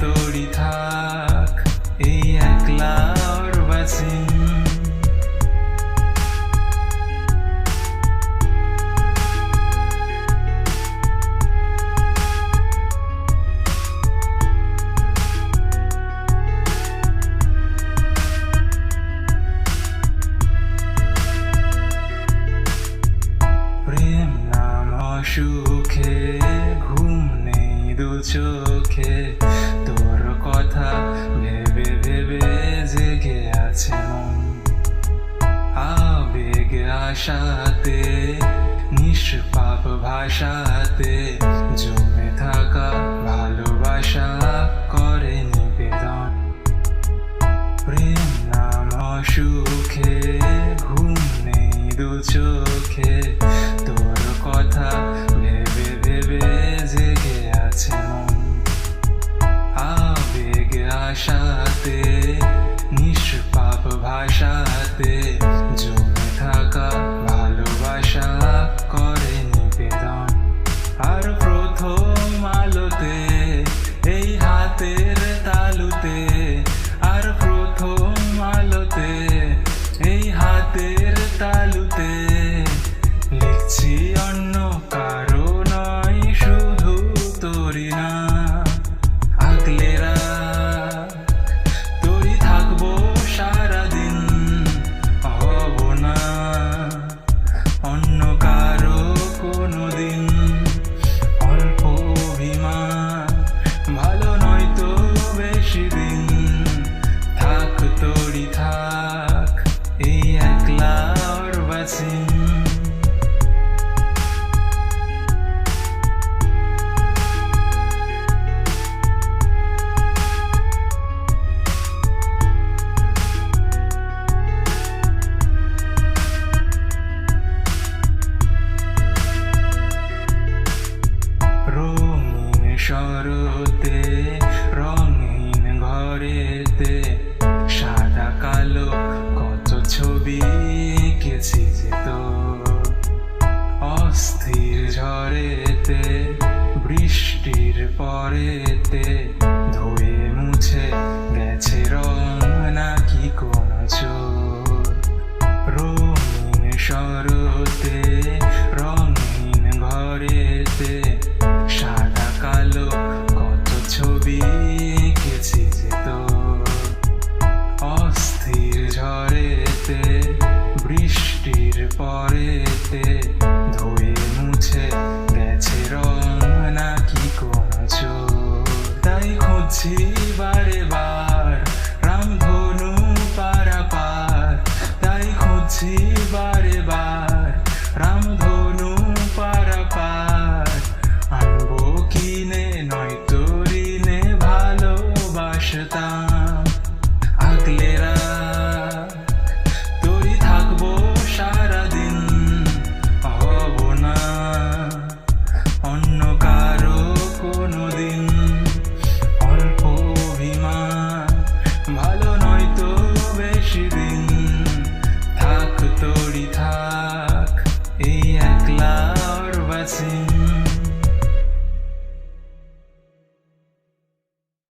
人い。আশাতে time. ঝড়েতে ধুয়ে মুছে গেছে রং নাকি কোন রঙিন শরতে রঙিন ঘরেতে た。